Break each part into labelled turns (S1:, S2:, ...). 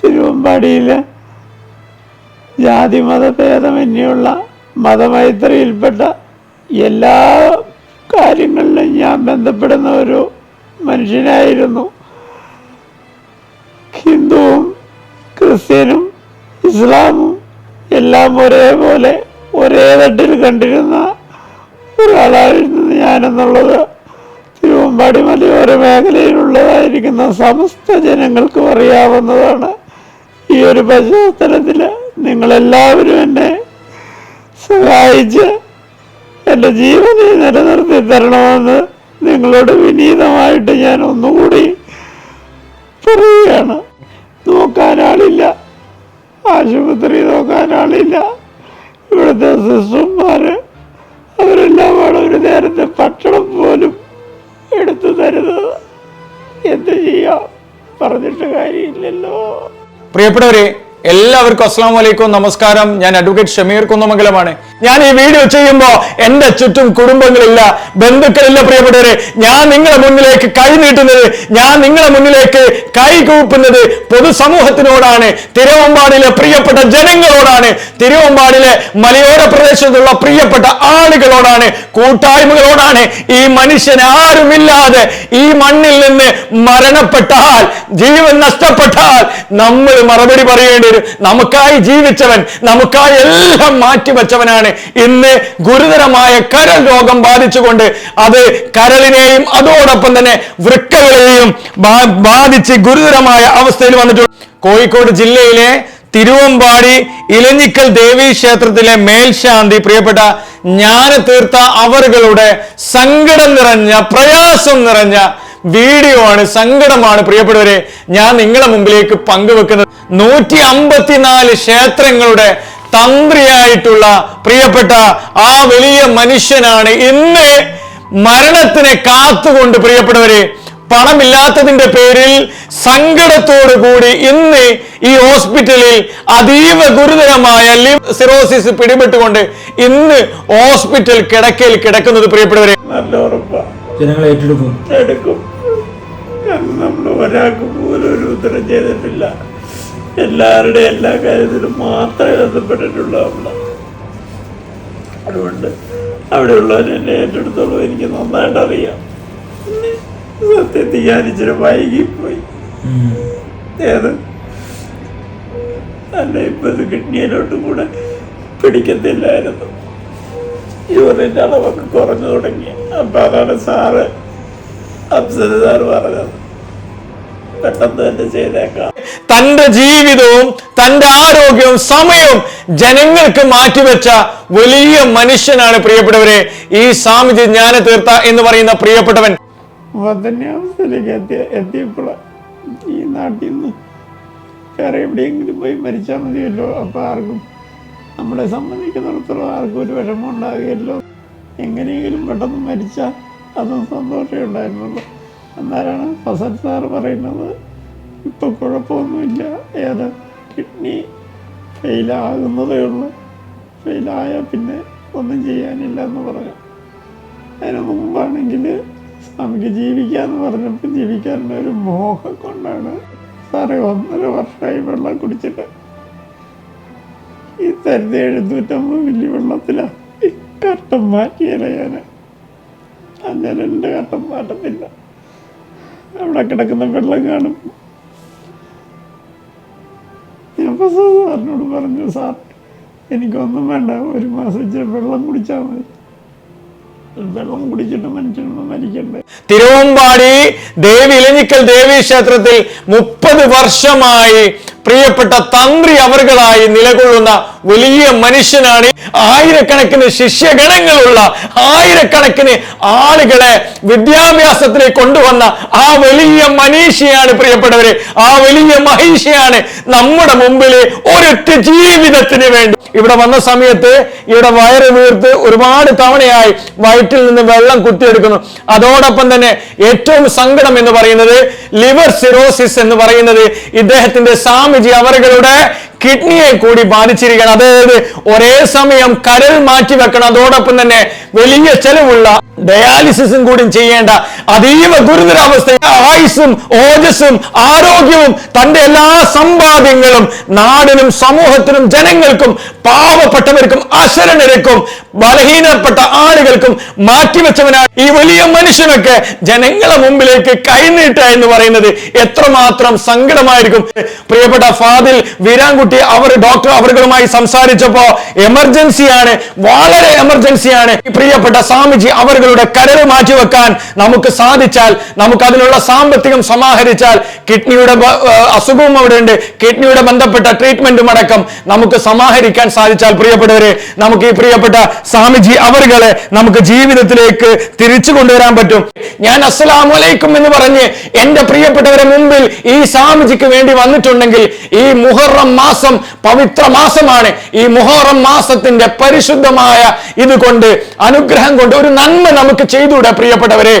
S1: തിരുവമ്പാടിയിൽ ജാതി മതഭേദമന്യുള്ള മതമൈത്രിയിൽപ്പെട്ട എല്ലാ കാര്യങ്ങളിലും ഞാൻ ബന്ധപ്പെടുന്ന ഒരു മനുഷ്യനായിരുന്നു. ഹിന്ദുവും ക്രിസ്ത്യനും ഇസ്ലാമും എല്ലാം ഒരേപോലെ ഒരേ തട്ടിൽ കണ്ടിരുന്ന ഒരാളായിരുന്നു ഞാനെന്നുള്ളത്. തിരുവമ്പാടി മലയോര മേഖലയിലുള്ളതായിരിക്കുന്ന സമസ്ത ജനങ്ങൾക്കും അറിയാവുന്നതാണ്. ഈ ഒരു പശ്ചാത്തലത്തിൽ നിങ്ങളെല്ലാവരും എന്നെ സഹായിച്ച് എന്റെ ജീവനെ നിലനിർത്തി തരണമെന്ന് നിങ്ങളോട് വിനീതമായിട്ട് ഞാൻ ഒന്നുകൂടി പറയുകയാണ്. നോക്കാനാളില്ല ആശുപത്രി നോക്കാനാളില്ല ഇവിടുത്തെ സിസ്റ്റർമാർ അവരെല്ലാം ആണ് ഒരു നേരത്തെ ഭക്ഷണം പോലും എടുത്തു തരുന്നത് എന്ത് ചെയ്യാം? പറഞ്ഞിട്ട് കാര്യമില്ലല്ലോ.
S2: പ്രിയപ്പെട്ടവരെ എല്ലാവർക്കും അസ്സാം വലൈക്കും നമസ്കാരം. ഞാൻ അഡ്വക്കേറ്റ് ഷമീർ കുന്നമംഗലമാണ്. ഞാൻ ഈ വീഡിയോ ചെയ്യുമ്പോൾ എന്റെ ചുറ്റും കുടുംബങ്ങളില്ല ബന്ധുക്കളില്ല പ്രിയപ്പെട്ടവരെ. ഞാൻ നിങ്ങളെ മുന്നിലേക്ക് കൈ നീട്ടുന്നത് ഞാൻ നിങ്ങളെ മുന്നിലേക്ക് കൈ കൂപ്പുന്നത് പൊതുസമൂഹത്തിനോടാണ് തിരുവമ്പാടിലെ പ്രിയപ്പെട്ട ജനങ്ങളോടാണ് തിരുവമ്പാടിലെ മലയോര പ്രദേശത്തുള്ള പ്രിയപ്പെട്ട ആളുകളോടാണ് കൂട്ടായ്മകളോടാണ്. ഈ മനുഷ്യൻ ആരുമില്ലാതെ ഈ മണ്ണിൽ നിന്ന് മരണപ്പെട്ടാൽ ജീവൻ നഷ്ടപ്പെട്ടാൽ നമ്മൾ മറുപടി പറയേണ്ടി വരും. നമുക്കായി ജീവിച്ചവൻ നമുക്കായി എല്ലാം മാറ്റിവെച്ചവനാണ് ഇന്ന് ഗുരുതരമായ കരൾ രോഗം ബാധിച്ചുകൊണ്ട് അത് കരളിനെയും അതോടൊപ്പം തന്നെ വൃക്കകളെയും ബാധിച്ച് ഗുരുതരമായ അവസ്ഥയിൽ വന്നിട്ടുണ്ട് കോഴിക്കോട് ജില്ലയിലെ തിരുവമ്പാടി ഇലഞ്ഞിക്കൽ ദേവീ ക്ഷേത്രത്തിലെ മേൽശാന്തി പ്രിയപ്പെട്ട ജ്ഞാനതീർത്ഥ അവറുകളുടെ സങ്കടം നിറഞ്ഞ പ്രയാസം നിറഞ്ഞ വീഡിയോ ആണ് സങ്കടമാണ് പ്രിയപ്പെട്ടവരെ. ഞാൻ നിങ്ങളുടെ മുമ്പിലേക്ക് പങ്കുവെക്കുന്നത്. നൂറ്റി അമ്പത്തിനാല് ക്ഷേത്രങ്ങളുടെ തന്ത്രിയായിട്ടുള്ള പ്രിയപ്പെട്ട ആ വലിയ മനുഷ്യനാണ് ഇന്ന് മരണത്തിനെ കാത്തുകൊണ്ട് പ്രിയപ്പെട്ടവരെ പണമില്ലാത്തതിന്റെ പേരിൽ സങ്കടത്തോടു കൂടി ഇന്ന് ഈ ഹോസ്പിറ്റലിൽ അതീവ ഗുരുതരമായ ലിവ് സിറോസിസ് പിടിപെട്ടുകൊണ്ട് ഇന്ന് ഹോസ്പിറ്റൽ കിടക്കയിൽ കിടക്കുന്നത് പ്രിയപ്പെട്ടവരെ.
S3: ജനങ്ങൾ ഏറ്റെടുക്കും.
S1: എടുക്കും. കാരണം നമ്മൾ ഒരാൾക്ക് പോലും ഒരു ഉത്തരം ചെയ്തിട്ടില്ല. എല്ലാവരുടെയും എല്ലാ കാര്യത്തിലും മാത്രമേ ബന്ധപ്പെട്ടിട്ടുള്ളൂ അവിടെ അതുകൊണ്ട് അവിടെയുള്ളവരെ എന്നെ ഏറ്റെടുത്തോളം എനിക്ക് നന്നായിട്ട് അറിയാം സത്യത്തിൽ ഞാൻ ഇച്ചിരി വൈകിപ്പോയി ഏത്? അല്ല ഇപ്പൊ ഇത് കിഡ്നിയിലോട്ട് കൂടെ പിടിക്കത്തില്ലായിരുന്നു. യൂറിന്റെ അളവൊക്കെ കുറഞ്ഞു തുടങ്ങി. അപ്പൊ അതാണ് സാറ് അപ്സര സാറ് പറഞ്ഞത്. പെട്ടെന്ന് തന്നെ ചെയ്തേക്കാം.
S2: തന്റെ ജീവിതവും തന്റെ ആരോഗ്യവും സമയവും ജനങ്ങൾക്ക് മാറ്റിവെച്ച വലിയ മനുഷ്യനാണ് പ്രിയപ്പെട്ടവരെ ഈ സ്വാമിജി ജ്ഞാനതീർത്ഥ എന്ന് പറയുന്ന പ്രിയപ്പെട്ടവൻ.
S1: വധന്യാവസ്ഥയിലേക്ക് എത്തിയ എത്തിയപ്പോൾ ഈ നാട്ടിൽ നിന്ന് വേറെ എവിടെയെങ്കിലും പോയി മരിച്ചാൽ മതിയല്ലോ. അപ്പോൾ ആർക്കും നമ്മളെ സംബന്ധിക്കുന്നിടത്തോളം ആർക്കും ഒരു വിഷമം ഉണ്ടാകുകയല്ലോ എങ്ങനെയെങ്കിലും പെട്ടെന്ന് മരിച്ചാൽ അതും സന്തോഷമേ ഉണ്ടായിരുന്നുള്ളൂ. എന്നാലാണ് ഫസൽ സാർ പറയുന്നത് ഇപ്പോൾ കുഴപ്പമൊന്നുമില്ല. ഏതാ? കിഡ്നി ഫെയിലാകുന്നതേ ഉള്ളൂ. ഫെയിലായാൽ പിന്നെ ഒന്നും ചെയ്യാനില്ല എന്ന് പറഞ്ഞു. അതിന് മുമ്പാണെങ്കിൽ സ്വാമിക്ക് ജീവിക്കാമെന്ന് പറഞ്ഞപ്പോൾ ജീവിക്കാനുള്ള ഒരു മോഹം കൊണ്ടാണ് സാറേ ഒന്നര വർഷമായി വെള്ളം കുടിച്ചിട്ട്. ഈ തരുന്ന എഴുന്നൂറ്റമ്പത് മില്ലി വെള്ളത്തിലാണ് ഈ കട്ടം മാറ്റിയല്ല ഞാൻ അങ്ങനെ എന്റെ കട്ടം മാറ്റത്തില്ല അവിടെ കിടക്കുന്ന വെള്ളം കാണും. അപ്പോൾ സാറിനോട് പറഞ്ഞു സാർ എനിക്കൊന്നും വേണ്ട. ഒരു മാസം വെള്ളം കുടിച്ചാൽ മതി. വെള്ളം കുടിച്ചിട്ട് മനുഷ്യനൊന്നും മരിക്കണ്ടേ.
S2: തിരുവമ്പാടി ദേവി ഇലഞ്ഞിക്കൽ ദേവി ക്ഷേത്രത്തിൽ മുപ്പത് വർഷമായി പ്രിയപ്പെട്ട തന്ത്രി അവർകളായി നിലകൊള്ളുന്ന വലിയ മനുഷ്യനാണ്. ആയിരക്കണക്കിന് ശിഷ്യഗണങ്ങളുള്ള ആയിരക്കണക്കിന് ആളുകളെ വിദ്യാഭ്യാസത്തിലേക്ക് കൊണ്ടുവന്ന ആ വലിയ മനീഷിയാണ് പ്രിയപ്പെട്ടവര്. ആ വലിയ മഹീഷിയാണ് നമ്മുടെ മുമ്പിൽ ഒരൊറ്റ ജീവിതത്തിന് വേണ്ടി. ഇവിടെ വന്ന സമയത്ത് ഇവിടെ വയറ് വീർത്ത് ഒരുപാട് തവണയായി വയറ്റിൽ നിന്ന് വെള്ളം കുത്തിയെടുക്കുന്നു. അതോടൊപ്പം തന്നെ ഏറ്റവും സങ്കടം എന്ന് പറയുന്നത് ലിവർ സിറോസിസ് എന്ന് പറയുന്നത് ഇദ്ദേഹത്തിന്റെ സ്വാമിജി അവരുടെ കിഡ്നിയെ കൂടി ബാധിച്ചിരിക്കണം അതായത് ഒരേ സമയം കരൾ മാറ്റി വെക്കണം അതോടൊപ്പം തന്നെ വലിയ ചെലവുള്ള ഡയാലിസിസും കൂടി ചെയ്യേണ്ട അതീവ ഗുരുതരാവസ്ഥ ആയുസും ഓജസ്സും ആരോഗ്യവും തന്റെ എല്ലാ സമ്പാദ്യങ്ങളും നാടിനും സമൂഹത്തിനും ജനങ്ങൾക്കും പാവപ്പെട്ടവർക്കും അശരണർക്കും ബലഹീനപ്പെട്ട ആളുകൾക്കും മാറ്റിവെച്ചവനാണ് ഈ വലിയ മനുഷ്യനൊക്കെ ജനങ്ങളെ മുമ്പിലേക്ക് കൈനീട്ട എന്ന് പറയുന്നത് എത്രമാത്രം സങ്കടമായിരിക്കും. പ്രിയപ്പെട്ട ഫാദിൽ വീരാൻകുട്ടി അവർ ഡോക്ടർ അവരുമായി സംസാരിച്ചപ്പോ എമർജൻസിയാണ് വളരെ എമർജൻസിയാണ്. പ്രിയപ്പെട്ട സ്വാമിജി അവരുടെ കരൾ മാറ്റിവെക്കാൻ നമുക്ക് സാധിച്ചാൽ നമുക്ക് അതിനുള്ള സാമ്പത്തികം സമാഹരിച്ചാൽ കിഡ്നിയുടെ അസുഖവും അവിടെ ഉണ്ട് കിഡ്നിയുടെ ബന്ധപ്പെട്ട ട്രീറ്റ്മെന്റും അടക്കം നമുക്ക് സമാഹരിക്കാൻ സാധിച്ചാൽ പ്രിയപ്പെട്ടവരെ നമുക്ക് ഈ പ്രിയപ്പെട്ട സ്വാമിജി അവരുകളെ നമുക്ക് ജീവിതത്തിലേക്ക് തിരിച്ചു കൊണ്ടുവരാൻ പറ്റും. ഞാൻ അസ്സലാമലൈക്കും എന്ന് പറഞ്ഞ് എന്റെ പ്രിയപ്പെട്ടവരെ മുമ്പിൽ ഈ സ്വാമിജിക്ക് വേണ്ടി വന്നിട്ടുണ്ടെങ്കിൽ ഈ മുഹറം മാസം പവിത്ര മാസമാണ്. ഈ മുഹറം മാസത്തിന്റെ പരിശുദ്ധമായ ഇത് കൊണ്ട് അനുഗ്രഹം കൊണ്ട് ഒരു നന്മ നമുക്ക് ചെയ്തുകൂടെ പ്രിയപ്പെട്ടവരെ.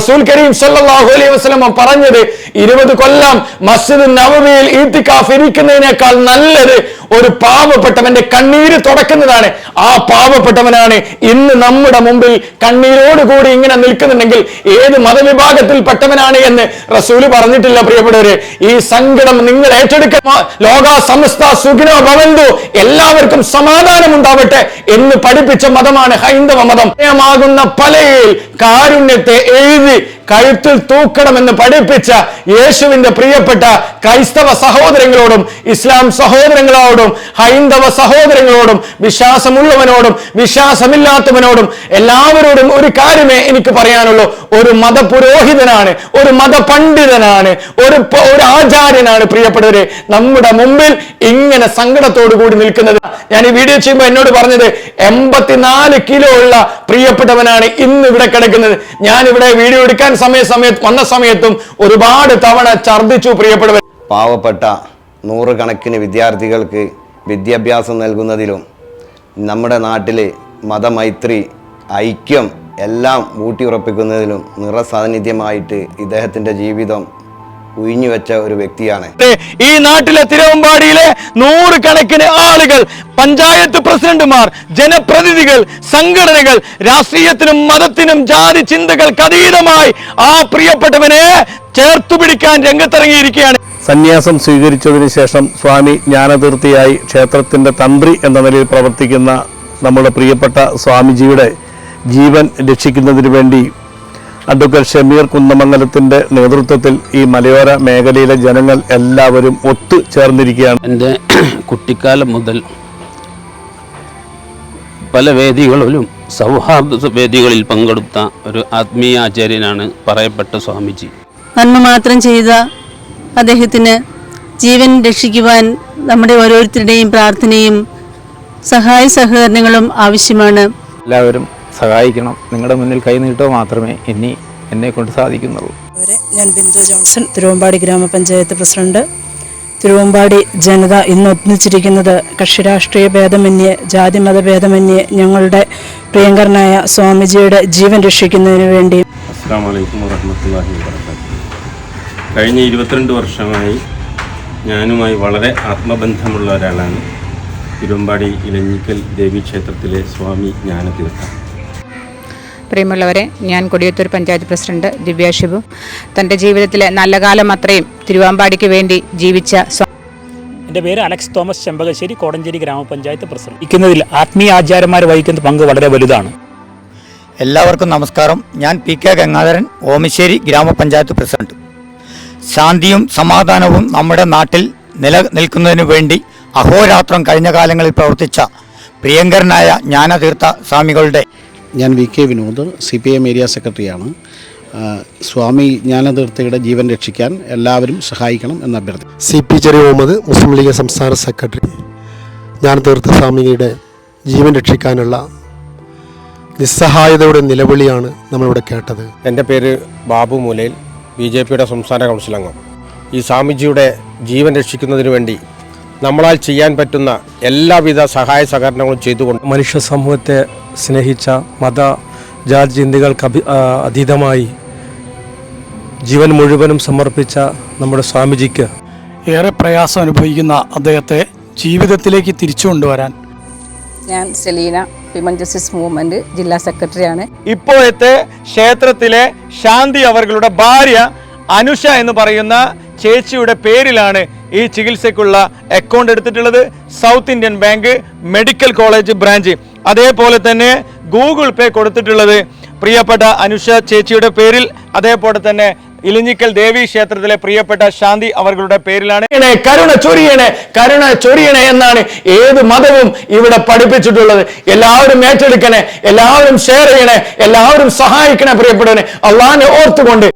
S2: റസൂൽ കരീം സല്ലല്ലാഹു അലൈഹി വസല്ലം പറഞ്ഞത് ഇരുപത് കൊല്ലം മസ്ജിദ് നവമിയിൽ ഈത്തിക്കാഫ് ഇരിക്കുന്നതിനേക്കാൾ നല്ലത് ഒരു പാവപ്പെട്ടവന്റെ കണ്ണീര് തുടക്കുന്നതാണ്. ആ പാവപ്പെട്ടവനാണ് ഇന്ന് നമ്മുടെ മുമ്പിൽ കണ്ണീരോട് കൂടി ഇങ്ങനെ നിൽക്കുന്നുണ്ടെങ്കിൽ ഏത് മതവിഭാഗത്തിൽപ്പെട്ടവനാണ് എന്ന് റസൂൽ പറഞ്ഞിട്ടില്ല പ്രിയപ്പെട്ടവരെ. ഈ സങ്കടം നിങ്ങൾ ഏറ്റെടുക്കുക ലോക സമസ്ത സുഖിനോ ഭവന്തു എല്ലാവർക്കും സമാധാനം ഉണ്ടാവട്ടെ എന്ന് പഠിപ്പിച്ച മതമാണ് ഹൈന്ദവ മതം. ആകുന്ന പലയിൽ കാരുണ്യത്തെ എഴുതി കഴുത്തിൽ തൂക്കണമെന്ന് പഠിപ്പിച്ച യേശുവിന്റെ പ്രിയപ്പെട്ട ക്രൈസ്തവ സഹോദരങ്ങളോടും ഇസ്ലാം സഹോദരങ്ങളോടും ഹൈന്ദവ സഹോദരങ്ങളോടും വിശ്വാസമുള്ളവനോടും വിശ്വാസമില്ലാത്തവനോടും എല്ലാവരോടും ഒരു കാര്യമേ എനിക്ക് പറയാനുള്ളൂ. ഒരു മതപുരോഹിതനാണ് ഒരു മതപണ്ഡിതനാണ് ഒരു ഒരു ആചാര്യനാണ് പ്രിയപ്പെട്ടവരെ. നമ്മുടെ മുമ്പിൽ ഇങ്ങനെ സങ്കടത്തോടു കൂടി നിൽക്കുന്നത്. ഞാൻ ഈ വീഡിയോ ചെയ്യുമ്പോൾ എന്നോട് പറഞ്ഞത് എൺപത്തിനാല് കിലോ ഉള്ള പ്രിയപ്പെട്ടവനാണ് ഇന്ന് ഇവിടെ കിടക്കുന്നത്. ഞാൻ ഇവിടെ വീഡിയോ എടുക്കാൻ സമയ സമയത്ത് വന്ന സമയത്തും ഒരുപാട് തവണ ഛർദ്ദിച്ചു പ്രിയപ്പെട്ടവർ
S3: പാവപ്പെട്ട നൂറുകണക്കിന് വിദ്യാർത്ഥികൾക്ക് വിദ്യാഭ്യാസം നൽകുന്നതിലും നമ്മുടെ നാട്ടിൽ മതമൈത്രി ഐക്യം എല്ലാം ഊട്ടിയുറപ്പിക്കുന്നതിലും നിറസാന്നിധ്യമായിട്ട് ഇദ്ദേഹത്തിന്റെ ജീവിതം ഉയിഞ്ഞുവെച്ച ഒരു വ്യക്തിയാണ്.
S2: ഈ നാട്ടിലെ തിരുവമ്പാടിയിലെ നൂറുകണക്കിന് ആളുകൾ പഞ്ചായത്ത് പ്രസിഡന്റുമാർ ജനപ്രതിനിധികൾ സംഘടനകൾ രാഷ്ട്രീയത്തിനും മതത്തിനും ജാതി ചിന്തകൾക്ക് അതീതമായി ആ പ്രിയപ്പെട്ടവനെ ചേർത്തു പിടിക്കാൻ രംഗത്തിറങ്ങിയിരിക്കുകയാണ്.
S4: സന്യാസം സ്വീകരിച്ചതിന് ശേഷം സ്വാമി ജ്ഞാനതീർത്തിയായി ക്ഷേത്രത്തിന്റെ തന്ത്രി എന്ന നിലയിൽ പ്രവർത്തിക്കുന്ന നമ്മുടെ പ്രിയപ്പെട്ട സ്വാമിജിയുടെ ജീവൻ രക്ഷിക്കുന്നതിന് വേണ്ടി അഡ്വക്കേറ്റ് ഷമീർ കുന്നമംഗലത്തിന്റെ നേതൃത്വത്തിൽ ഈ മലയോര മേഖലയിലെ ജനങ്ങൾ എല്ലാവരും ഒത്തു
S5: ചേർന്നിരിക്കുകയാണ്. എന്റെ കുട്ടിക്കാലം മുതൽ പല വേദികളിലും സൗഹാർദ്ദ വേദികളിൽ പങ്കെടുത്ത ഒരു ആത്മീയ ആചാര്യനാണ് പറയപ്പെട്ട സ്വാമിജി.
S6: നന്മ മാത്രം ചെയ്ത അദ്ദേഹത്തിന് ജീവൻ രക്ഷിക്കുവാൻ നമ്മുടെ ഓരോരുത്തരുടെയും പ്രാർത്ഥനയും സഹായ സഹകരണങ്ങളും ആവശ്യമാണ്.
S7: എല്ലാവരും സഹായിക്കണം. നിങ്ങളുടെ മുന്നിൽ കൈനീട്ടുക മാത്രമേ ഇനി എന്നെ കൊണ്ട് സാധിക്കുന്നുള്ളൂ.
S8: വരെ ഞാൻ ബിന്ദു ജോൺസൺ തിരുവമ്പാടി ഗ്രാമപഞ്ചായത്ത് പ്രസിഡന്റ്. തിരുവമ്പാടി ജനത ഇന്ന് ഒന്നിച്ചിരിക്കുന്നത് കക്ഷി രാഷ്ട്രീയ ഭേദമന്യേ ജാതിമത ഭേദമന്യേ ഞങ്ങളുടെ പ്രിയങ്കരനായ സ്വാമിജിയുടെ ജീവൻ രക്ഷിക്കുന്നതിന് വേണ്ടി.
S9: കഴിഞ്ഞ ഇരുപത്തിരണ്ട് വർഷമായി ഞാനുമായി വളരെ ആത്മബന്ധമുള്ള ഒരാളാണ്. തിരുവമ്പാടി ഇലഞ്ഞിക്കൽ ദേവീക്ഷേത്രത്തിലെ സ്വാമി ജ്ഞാനതീർത്ഥം.
S10: പ്രിയമുള്ളവരെ ഞാൻ കൊടിയത്തൂർ പഞ്ചായത്ത് പ്രസിഡന്റ് ദിവ്യ തന്റെ ജീവിതത്തിലെ നല്ല കാലം അത്രയും തിരുവാമ്പാടിക്ക് വേണ്ടി ജീവിച്ച
S11: എന്റെ പേര് അലക്സ് തോമസ് ചെമ്പകശ്ശേരി കോടഞ്ചേരി ഗ്രാമപഞ്ചായത്ത് പ്രസിഡന്റ്. ഇരിക്കുന്നതിൽ ആത്മീയ ആചാര്യന്മാർ വഹിക്കുന്ന പങ്ക് വളരെ വലുതാണ്.
S12: എല്ലാവർക്കും നമസ്കാരം. ഞാൻ പി കെ ഗംഗാധരൻ ഓമശ്ശേരി ഗ്രാമപഞ്ചായത്ത് പ്രസിഡന്റ്. ശാന്തിയും സമാധാനവും നമ്മുടെ നാട്ടിൽ നിലനിൽക്കുന്നതിനു വേണ്ടി അഹോരാത്രം കഴിഞ്ഞ കാലങ്ങളിൽ പ്രവർത്തിച്ച പ്രിയങ്കരനായ ജ്ഞാനതീർത്ഥ സ്വാമികളുടെ
S4: ഞാൻ V K Vinod C P M area സെക്രട്ടറിയാണ്. സ്വാമി ജ്ഞാനതീർത്ഥയുടെ ജീവൻ രക്ഷിക്കാൻ എല്ലാവരും സഹായിക്കണം എന്ന് അഭ്യർത്ഥി
S1: സി പി ചെറിയ മുഹമ്മദ് മുസ്ലിം ലീഗ് സംസ്ഥാന സെക്രട്ടറി. ജ്ഞാനതീർത്ഥ തീർത്ഥ സ്വാമിയുടെ ജീവൻ രക്ഷിക്കാനുള്ള നിസ്സഹായതയുടെ നിലവിളിയാണ് നമ്മളിവിടെ കേട്ടത്.
S7: എന്റെ പേര് ബാബു മൂലയിൽ ബി ജെ പിയുടെ സംസ്ഥാന കൗൺസിൽ അംഗം ഈ സ്വാമിജിയുടെ ജീവൻ രക്ഷിക്കുന്നതിന് വേണ്ടി നമ്മളാൽ ചെയ്യാൻ പറ്റുന്ന എല്ലാവിധ സഹായ സഹകരണങ്ങളും ചെയ്തുകൊണ്ട്
S4: മനുഷ്യ സമൂഹത്തെ സ്നേഹിച്ച മത ജാതി ചിന്തകൾക്ക് അഭി അതീതമായി ജീവൻ മുഴുവനും സമർപ്പിച്ച നമ്മുടെ സ്വാമിജിക്ക്
S11: ഏറെ പ്രയാസം അനുഭവിക്കുന്ന അദ്ദേഹത്തെ
S13: ജീവിതത്തിലേക്ക് തിരിച്ചു കൊണ്ടുവരാൻ
S14: ഞാൻ സെലീന ഹ്യൂമൻ ജസ്റ്റിസ് മൂവ്മെന്റ് ജില്ലാ സെക്രട്ടറിയാണ്.
S2: ഇപ്പോഴത്തെ ക്ഷേത്രത്തിലെ ശാന്തി അവരുടെ ഭാര്യ അനുഷ എന്ന് പറയുന്ന ചേച്ചിയുടെ പേരിലാണ് ഈ ചികിത്സയ്ക്കുള്ള അക്കൗണ്ട് എടുത്തിട്ടുള്ളത്. South Indian Bank medical college branch അതേപോലെ തന്നെ ഗൂഗിൾ പേ കൊടുത്തിട്ടുള്ളത് പ്രിയപ്പെട്ട അനുഷ ചേച്ചിയുടെ പേരിൽ. അതേപോലെ തന്നെ ഇലിഞ്ഞിക്കൽ ദേവി ക്ഷേത്രത്തിലെ പ്രിയപ്പെട്ട ശാന്തി അവരുടെ പേരിലാണ്. കരുണ ചൊരിയണേ കരുണ ചൊരിയണേ എന്നാണ് ഏത് മതവും ഇവിടെ പഠിപ്പിച്ചിട്ടുള്ളത്. എല്ലാവരും ഏറ്റെടുക്കണേ എല്ലാവരും ഷെയർ ചെയ്യണേ എല്ലാവരും സഹായിക്കണേ പ്രിയപ്പെടണേ അള്ളാഹിനെ ഓർത്തുകൊണ്ട്